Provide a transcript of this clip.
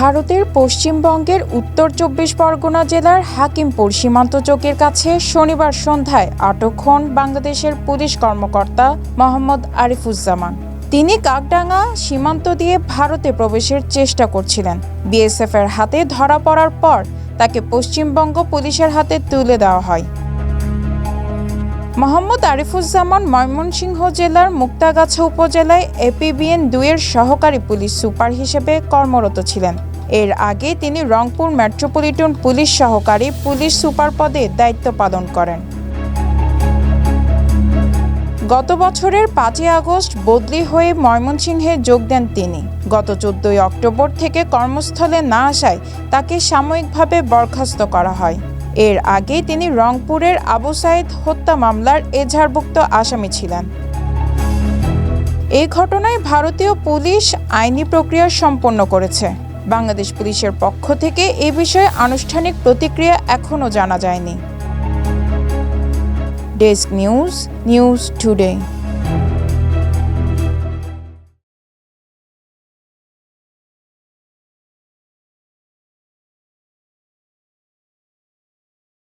ভারতের পশ্চিমবঙ্গের উত্তর চব্বিশ পরগনা জেলার হাকিমপুর সীমান্ত চৌকির কাছে শনিবার সন্ধ্যায় আটক হন বাংলাদেশের পুলিশ কর্মকর্তা মোহাম্মদ আরিফুজ্জামান। তিনি কাকডাঙ্গা সীমান্ত দিয়ে ভারতে প্রবেশের চেষ্টা করছিলেন। বিএসএফ এর হাতে ধরা পড়ার পর তাকে পশ্চিমবঙ্গ পুলিশের হাতে তুলে দেওয়া হয়। মোহাম্মদ আরিফুজ্জামান ময়মনসিংহ জেলার মুক্তাগাছা উপজেলায় এপিবিএন দুইয়ের সহকারী পুলিশ সুপার হিসেবে কর্মরত ছিলেন। এর আগে তিনি রংপুর মেট্রোপলিটন পুলিশ সহকারী পুলিশ সুপার পদে দায়িত্ব পালন করেন। গত বছরের পাঁচই আগস্ট বদলি হয়ে ময়মনসিংহে যোগ দেন তিনি। গত চোদ্দই অক্টোবর থেকে কর্মস্থলে না আসায় তাকে সাময়িকভাবে বরখাস্ত করা হয়। এর আগে তিনি রংপুরের আবু সাইদ হত্যা মামলার এজাহারভুক্ত আসামি ছিলেন। এই ঘটনায় ভারতীয় পুলিশ আইনি প্রক্রিয়া সম্পন্ন করেছে। বাংলাদেশ পুলিশের পক্ষ থেকে এ বিষয়ে আনুষ্ঠানিক প্রতিক্রিয়া এখনও জানা যায়নি। Desk news news today.